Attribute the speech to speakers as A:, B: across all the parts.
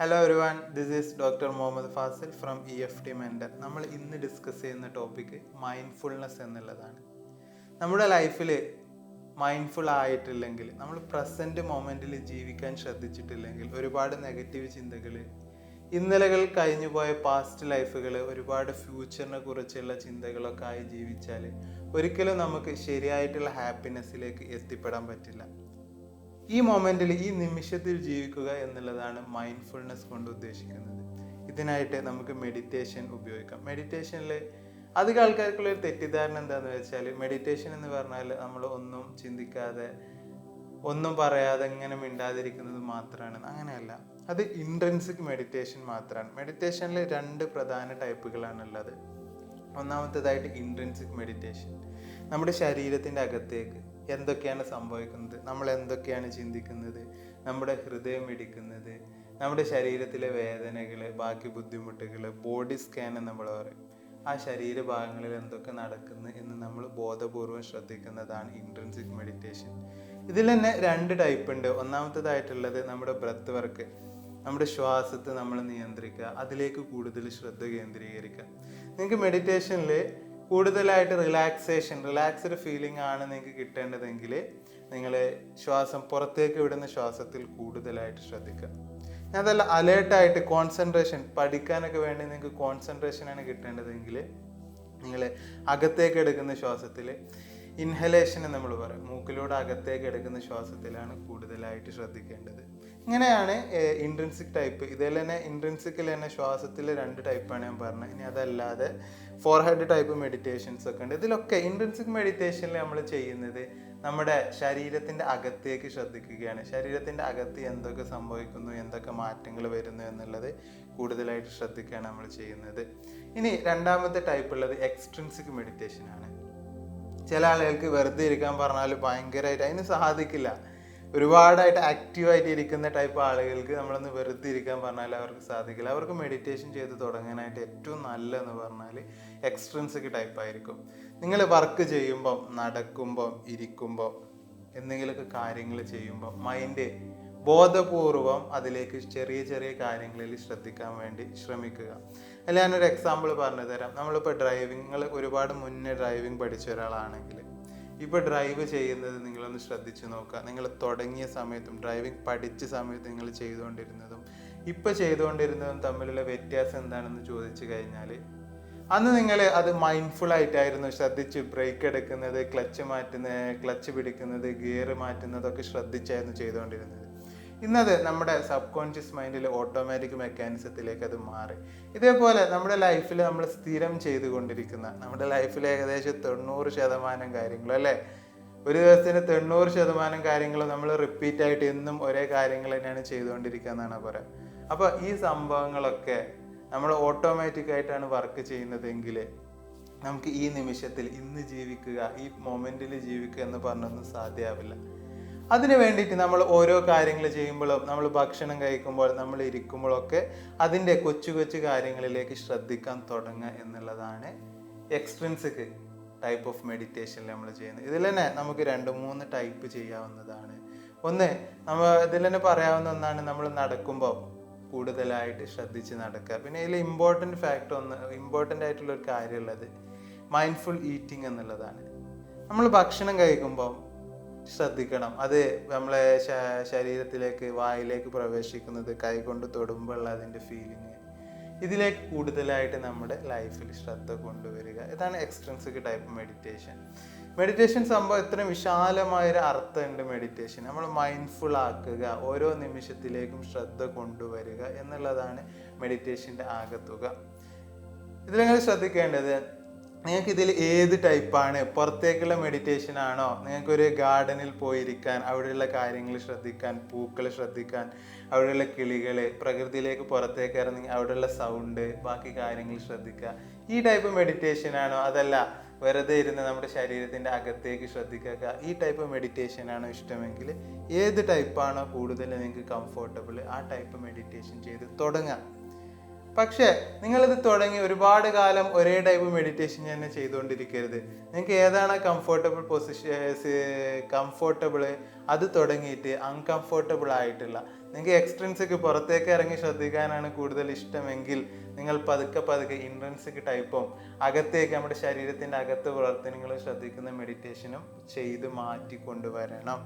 A: Hello everyone this is doctor Muhammad Fasil from E F T mentor നമ്മൾ ഇന്ന് discuss ചെയ്യുന്ന topic mindfulness എന്നുള്ളതാണ്. നമ്മുടെ ലൈഫിൽ മൈൻഡ്ഫുൾ ആയിട്ടില്ലെങ്കിൽ നമ്മൾ പ്രസന്റ് മൊമെന്റിൽ ജീവിക്കാൻ ശ്രദ്ധിച്ചിട്ടില്ലെങ്കിൽ ഒരുപാട് നെഗറ്റീവ് ചിന്തകൾ ഇന്നലകൾ കഴിഞ്ഞു പോയ പാസ്റ്റ് ലൈഫുകൾ ഒരുപാട് ഫ്യൂച്ചറിനെ കുറിച്ചുള്ള ചിന്തകളൊക്കെ ആയി ജീവിച്ചാൽ ഒരിക്കലും നമുക്ക് ശരിയായിട്ടുള്ള ഹാപ്പിനെസ്സിലേക്ക് എത്തിപ്പെടാൻ പറ്റില്ല. ഈ മൊമെന്റിൽ ഈ നിമിഷത്തിൽ ജീവിക്കുക എന്നുള്ളതാണ് മൈൻഡ്ഫുൾനെസ് കൊണ്ട് ഉദ്ദേശിക്കുന്നത്. ഇതിനായിട്ട് നമുക്ക് മെഡിറ്റേഷൻ ഉപയോഗിക്കാം. മെഡിറ്റേഷനിൽ അധികം ആൾക്കാർക്കുള്ള ഒരു തെറ്റിദ്ധാരണ എന്താണെന്ന് വെച്ചാൽ മെഡിറ്റേഷൻ എന്ന് പറഞ്ഞാൽ നമ്മൾ ഒന്നും ചിന്തിക്കാതെ ഒന്നും പറയാതെ ഇങ്ങനെ മിണ്ടാതിരിക്കുന്നത് മാത്രമാണ് അങ്ങനെയല്ല. അത് ഇൻട്രൻസിക് മെഡിറ്റേഷൻ മാത്രമാണ് മെഡിറ്റേഷനിൽ രണ്ട് പ്രധാന ടൈപ്പുകളാണ് ഉള്ളത് ഒന്നാമത്തേതായിട്ട് ഇൻട്രൻസിക് മെഡിറ്റേഷൻ നമ്മുടെ ശരീരത്തിന്റെ അകത്തേക്ക് എന്തൊക്കെയാണ് സംഭവിക്കുന്നത്? നമ്മൾ എന്തൊക്കെയാണ് ചിന്തിക്കുന്നത്? നമ്മുടെ ഹൃദയം ഇടിക്കുന്നത് നമ്മുടെ ശരീരത്തിലെ വേദനകൾ ബാക്കി ബുദ്ധിമുട്ടുകൾ ബോഡി സ്കാൻ എന്ന് നമ്മൾ പറയും. ആ ശരീരഭാഗങ്ങളിൽ എന്തൊക്കെ നടക്കുന്നു എന്ന് നമ്മൾ ബോധപൂർവം ശ്രദ്ധിക്കുന്നതാണ് ഇൻട്രൻസിക് മെഡിറ്റേഷൻ ഇതിൽ തന്നെ രണ്ട് ടൈപ്പ് ഉണ്ട്. ഒന്നാമത്തേതായിട്ടുള്ളത് നമ്മുടെ ബ്രത്ത് വർക്ക് നമ്മുടെ ശ്വാസത്തെ നമ്മൾ നിയന്ത്രിക്കുക അതിലേക്ക് കൂടുതൽ ശ്രദ്ധ കേന്ദ്രീകരിക്കുക. നിങ്ങൾക്ക് മെഡിറ്റേഷനിൽ കൂടുതലായിട്ട് റിലാക്സേഷൻ റിലാക്സ്ഡ് ഫീലിംഗ് ആണ് നിങ്ങൾക്ക് കിട്ടേണ്ടതെങ്കിൽ നിങ്ങൾ ശ്വാസം പുറത്തേക്ക് വിടുന്ന ശ്വാസത്തിൽ കൂടുതലായിട്ട് ശ്രദ്ധിക്കുക. ഞാൻ നല്ല അലേർട്ടായിട്ട് കോൺസെൻട്രേഷൻ പഠിക്കാനൊക്കെ വേണ്ടി നിങ്ങൾക്ക് കോൺസെൻട്രേഷൻ ആണ് കിട്ടേണ്ടതെങ്കിൽ നിങ്ങൾ അകത്തേക്ക് എടുക്കുന്ന ശ്വാസത്തിൽ ഇൻഹലേഷൻ നമ്മൾ പറയും. മൂക്കിലൂടെ അകത്തേക്ക് എടുക്കുന്ന ശ്വാസത്തിലാണ് കൂടുതലായിട്ട് ശ്രദ്ധിക്കേണ്ടത്. ഇങ്ങനെയാണ് ഇൻട്രൻസിക് ടൈപ്പ് ഇതിൽ തന്നെ ഇൻട്രൻസിക്കിൽ തന്നെ ശ്വാസത്തിൽ രണ്ട് ടൈപ്പാണ് ഞാൻ പറഞ്ഞത്. ഇനി അതല്ലാതെ ഫോർ ഹെഡ് ടൈപ്പ് മെഡിറ്റേഷൻസ് ഒക്കെ ഉണ്ട്. ഇതിലൊക്കെ ഇൻട്രൻസിക് മെഡിറ്റേഷനിൽ നമ്മൾ ചെയ്യുന്നത് നമ്മുടെ ശരീരത്തിന്റെ അകത്തേക്ക് ശ്രദ്ധിക്കുകയാണ്. ശരീരത്തിന്റെ അകത്ത് എന്തൊക്കെ സംഭവിക്കുന്നു എന്തൊക്കെ മാറ്റങ്ങൾ വരുന്നു എന്നുള്ളത് കൂടുതലായിട്ട് ശ്രദ്ധിക്കുകയാണ് നമ്മൾ ചെയ്യുന്നത്. ഇനി രണ്ടാമത്തെ ടൈപ്പ് ഉള്ളത് എക്സ്ട്രിൻസിക് മെഡിറ്റേഷൻ ആണ്. ചില ആളുകൾക്ക് വെറുതെ ഇരിക്കാൻ പറഞ്ഞാൽ ഭയങ്കരമായിട്ട് അതിന് സാധിക്കില്ല. ഒരുപാടായിട്ട് ആക്റ്റീവായിട്ട് ഇരിക്കുന്ന ടൈപ്പ് ആളുകൾക്ക് നമ്മളൊന്ന് വെറുതെ ഇരിക്കാൻ പറഞ്ഞാൽ അവർക്ക് സാധിക്കില്ല. അവർക്ക് മെഡിറ്റേഷൻ ചെയ്ത് തുടങ്ങാനായിട്ട് ഏറ്റവും നല്ലതെന്ന് പറഞ്ഞാൽ എക്സ്ട്രിൻസിക് ടൈപ്പ് ആയിരിക്കും. നിങ്ങൾ വർക്ക് ചെയ്യുമ്പോൾ നടക്കുമ്പോൾ ഇരിക്കുമ്പോൾ എന്തെങ്കിലുമൊക്കെ കാര്യങ്ങൾ ചെയ്യുമ്പോൾ മൈൻഡ് ബോധപൂർവം അതിലേക്ക് ചെറിയ ചെറിയ കാര്യങ്ങളിൽ ശ്രദ്ധിക്കാൻ വേണ്ടി ശ്രമിക്കുക. അല്ല ഞാനൊരു എക്സാമ്പിൾ പറഞ്ഞു തരാം നമ്മളിപ്പോൾ ഡ്രൈവിങ്ങൾ ഒരുപാട് മുന്നേ ഡ്രൈവിംഗ് പഠിച്ച ഒരാളാണെങ്കിൽ ഇപ്പോൾ ഡ്രൈവ് ചെയ്യുന്നത് നിങ്ങളൊന്ന് ശ്രദ്ധിച്ചു നോക്കുക. നിങ്ങൾ തുടങ്ങിയ സമയത്തും ഡ്രൈവിംഗ് പഠിച്ച സമയത്ത് നിങ്ങൾ ചെയ്തുകൊണ്ടിരുന്നതും ഇപ്പോൾ ചെയ്തുകൊണ്ടിരുന്നതും തമ്മിലുള്ള വ്യത്യാസം എന്താണെന്ന് ചോദിച്ചു കഴിഞ്ഞാൽ അന്ന് നിങ്ങൾ അത് മൈൻഡ്ഫുൾ ആയിട്ടായിരുന്നു. ശ്രദ്ധിച്ച് ബ്രേക്ക് എടുക്കുന്നത് ക്ലച്ച് മാറ്റുന്നത് ക്ലച്ച് പിടിക്കുന്നത് ഗിയർ മാറ്റുന്നതൊക്കെ ശ്രദ്ധിച്ചായിരുന്നു ചെയ്തുകൊണ്ടിരുന്നത്. ഇന്നത് നമ്മുടെ സബ് കോൺഷ്യസ് മൈൻഡിൽ ഓട്ടോമാറ്റിക് മെക്കാനിസത്തിലേക്ക് അത് മാറി. ഇതേപോലെ നമ്മുടെ ലൈഫിൽ നമ്മൾ സ്ഥിരം ചെയ്തുകൊണ്ടിരിക്കുന്ന നമ്മുടെ ലൈഫിൽ ഏകദേശം തൊണ്ണൂറ് ശതമാനം കാര്യങ്ങൾ അല്ലേ? ഒരു ദിവസത്തിന് തൊണ്ണൂറ് ശതമാനം കാര്യങ്ങൾ നമ്മൾ റിപ്പീറ്റ് ആയിട്ട് എന്നും ഒരേ കാര്യങ്ങൾ തന്നെയാണ് ചെയ്തുകൊണ്ടിരിക്കുക എന്നാണ് പറയാം അപ്പോൾ ഈ സംഭവങ്ങളൊക്കെ നമ്മൾ ഓട്ടോമാറ്റിക് ആയിട്ടാണ് വർക്ക് ചെയ്യുന്നതെങ്കിൽ നമുക്ക് ഈ നിമിഷത്തിൽ ഇന്ന് ജീവിക്കുക ഈ മൊമെന്റിൽ ജീവിക്കുക എന്ന് പറഞ്ഞൊന്നും സാധ്യമാവില്ല. അതിന് വേണ്ടിയിട്ട് നമ്മൾ ഓരോ കാര്യങ്ങൾ ചെയ്യുമ്പോഴും നമ്മൾ ഭക്ഷണം കഴിക്കുമ്പോൾ നമ്മൾ ഇരിക്കുമ്പോഴൊക്കെ അതിന്റെ കൊച്ചു കൊച്ചു കാര്യങ്ങളിലേക്ക് ശ്രദ്ധിക്കാൻ തുടങ്ങുക എന്നുള്ളതാണ് എക്സ്ട്രിൻസിക് ടൈപ്പ് ഓഫ് മെഡിറ്റേഷൻ നമ്മൾ ചെയ്യുന്നത്. ഇതിൽ തന്നെ നമുക്ക് രണ്ട് മൂന്ന് ടൈപ്പ് ചെയ്യാവുന്നതാണ്. ഒന്ന് നമ്മൾ ഇതിൽ തന്നെ പറയാവുന്ന ഒന്നാണ് നമ്മൾ നടക്കുമ്പോൾ കൂടുതലായിട്ട് ശ്രദ്ധിച്ച് നടക്കുക. പിന്നെ ഇതിൽ ഇമ്പോർട്ടന്റ് ഫാക്ടർ ഒന്ന് ഇമ്പോർട്ടന്റ് ആയിട്ടുള്ള ഒരു കാര്യമുള്ളത് മൈൻഡ്ഫുൾ ഈറ്റിംഗ് എന്നുള്ളതാണ്. നമ്മൾ ഭക്ഷണം കഴിക്കുമ്പോൾ ശ്രദ്ധിക്കണം. അത് നമ്മളെ ശരീരത്തിലേക്ക് വായിലേക്ക് പ്രവേശിക്കുന്നത് കൈകൊണ്ട് തൊടുമ്പോഴുള്ള അതിന്റെ ഫീലിംഗ് ഇതിലേക്ക് കൂടുതലായിട്ട് നമ്മുടെ ലൈഫിൽ ശ്രദ്ധ കൊണ്ടുവരിക. ഇതാണ് എക്സ്ട്രൻസിക് ടൈപ്പ് മെഡിറ്റേഷൻ മെഡിറ്റേഷൻ സംഭവം ഇത്ര വിശാലമായൊരു അർത്ഥമുണ്ട് മെഡിറ്റേഷൻ നമ്മൾ മൈൻഡ്ഫുൾ ആക്കുക ഓരോ നിമിഷത്തിലേക്കും ശ്രദ്ധ കൊണ്ടുവരിക എന്നുള്ളതാണ് മെഡിറ്റേഷന്റെ ആകത്തുക. ഇതിൽ നിങ്ങൾ ശ്രദ്ധിക്കേണ്ടത് നിങ്ങൾക്ക് ഇതിൽ ഏത് ടൈപ്പാണ്? പുറത്തേക്കുള്ള മെഡിറ്റേഷൻ ആണോ? നിങ്ങൾക്കൊരു ഗാർഡനിൽ പോയിരിക്കാൻ അവിടെയുള്ള കാര്യങ്ങൾ ശ്രദ്ധിക്കാൻ പൂക്കൾ ശ്രദ്ധിക്കാൻ അവിടെയുള്ള കിളികൾ പ്രകൃതിയിലേക്ക് പുറത്തേക്ക് ഇറങ്ങി അവിടെയുള്ള സൗണ്ട് ബാക്കി കാര്യങ്ങൾ ശ്രദ്ധിക്കുക. ഈ ടൈപ്പ് മെഡിറ്റേഷൻ ആണോ? അതല്ല വെറുതെ ഇരുന്ന് നമ്മുടെ ശരീരത്തിന്റെ അകത്തേക്ക് ശ്രദ്ധിക്കുക. ഈ ടൈപ്പ് മെഡിറ്റേഷൻ ആണോ ഇഷ്ടമെങ്കിൽ ഏത് ടൈപ്പാണോ കൂടുതൽ നിങ്ങൾക്ക് കംഫോർട്ടബിൾ ആ ടൈപ്പ് മെഡിറ്റേഷൻ ചെയ്ത് തുടങ്ങാം. പക്ഷേ നിങ്ങളിത് തുടങ്ങി ഒരുപാട് കാലം ഒരേ ടൈപ്പ് മെഡിറ്റേഷൻ തന്നെ ചെയ്തുകൊണ്ടിരിക്കരുത്. നിങ്ങൾക്ക് ഏതാണ് കംഫർട്ടബിൾ പൊസിഷൻ കംഫർട്ടബിൾ അത് തുടങ്ങിയിട്ട് അൺകംഫർട്ടബിൾ ആയിട്ടുള്ള നിങ്ങൾക്ക് എക്സ്ട്രൻസിക് പുറത്തേക്ക് ഇറങ്ങി ശ്രദ്ധിക്കാനാണ് കൂടുതൽ ഇഷ്ടമെങ്കിൽ നിങ്ങൾ പതുക്കെ പതുക്കെ ഇൻട്രൻസിക് ടൈപ്പും അകത്തേക്ക് നമ്മുടെ ശരീരത്തിന്റെ അകത്ത് പ്രവർത്തനങ്ങളും ശ്രദ്ധിക്കുന്ന മെഡിറ്റേഷനും ചെയ്ത് മാറ്റി കൊണ്ടുവരണം.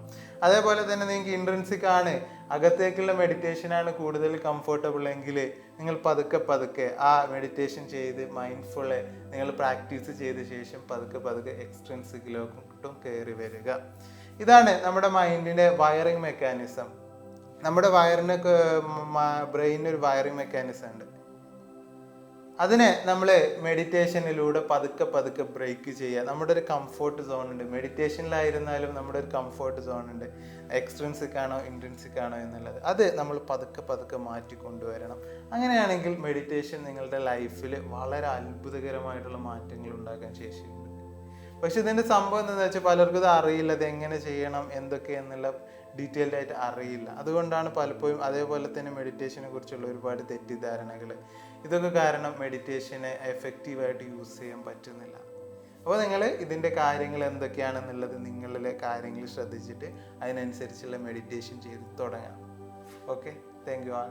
A: അതേപോലെ തന്നെ നിങ്ങൾക്ക് ഇൻട്രൻസിക് ആണ് അകത്തേക്കുള്ള മെഡിറ്റേഷനാണ് കൂടുതൽ കംഫർട്ടബിൾ എങ്കിൽ നിങ്ങൾ പതുക്കെ പതുക്കെ ആ മെഡിറ്റേഷൻ ചെയ്ത് മൈൻഡ്ഫുള്ള് നിങ്ങൾ പ്രാക്ടീസ് ചെയ്ത ശേഷം പതുക്കെ പതുക്കെ എക്സ്ട്രൻസിക്കിലോട്ടും കയറി വരിക. ഇതാണ് നമ്മുടെ മൈൻഡിന്റെ വയറിംഗ് മെക്കാനിസം നമ്മുടെ വയറിന് ബ്രെയിനിന് ഒരു വയറിംഗ് മെക്കാനിസം ഉണ്ട്. അതിനെ നമ്മൾ മെഡിറ്റേഷനിലൂടെ പതുക്കെ പതുക്കെ ബ്രേക്ക് ചെയ്യുക. നമ്മുടെ ഒരു കംഫോർട്ട് സോൺ ഉണ്ട്. മെഡിറ്റേഷനിലായിരുന്നാലും നമ്മുടെ ഒരു കംഫോർട്ട് സോൺ ഉണ്ട്. എക്സ്ട്രിൻസിക് ആണോ ഇൻട്രൻസിക് ആണോ എന്നുള്ളത്. അത് നമ്മൾ പതുക്കെ പതുക്കെ മാറ്റി കൊണ്ടുവരണം. അങ്ങനെയാണെങ്കിൽ മെഡിറ്റേഷൻ നിങ്ങളുടെ ലൈഫിൽ വളരെ അത്ഭുതകരമായിട്ടുള്ള മാറ്റങ്ങൾ ഉണ്ടാക്കാൻ ശേഷിയുണ്ട് പക്ഷെ ഇതിന്റെ സംഭവം എന്താണെന്ന് വെച്ചാൽ പലർക്കും ഇത് അറിയില്ല ഇത് എങ്ങനെ ചെയ്യണം എന്തൊക്കെ എന്നുള്ള ഡീറ്റെയിൽഡ് ആയിട്ട് അറിയില്ല. അതുകൊണ്ടാണ് പലപ്പോഴും അതേപോലെ തന്നെ മെഡിറ്റേഷനെ കുറിച്ചുള്ള ഒരുപാട് തെറ്റിദ്ധാരണകൾ ഇതൊക്കെ കാരണം മെഡിറ്റേഷനെ എഫക്റ്റീവായിട്ട് യൂസ് ചെയ്യാൻ പറ്റുന്നില്ല. അപ്പോൾ നിങ്ങൾ ഇതിന്റെ കാര്യങ്ങൾ എന്തൊക്കെയാണെന്നുള്ളത് നിങ്ങളിലെ കാര്യങ്ങൾ ശ്രദ്ധിച്ചിട്ട് അതിനനുസരിച്ചുള്ള മെഡിറ്റേഷൻ ചെയ്ത് തുടങ്ങാം ഓക്കെ താങ്ക് യു ആൾ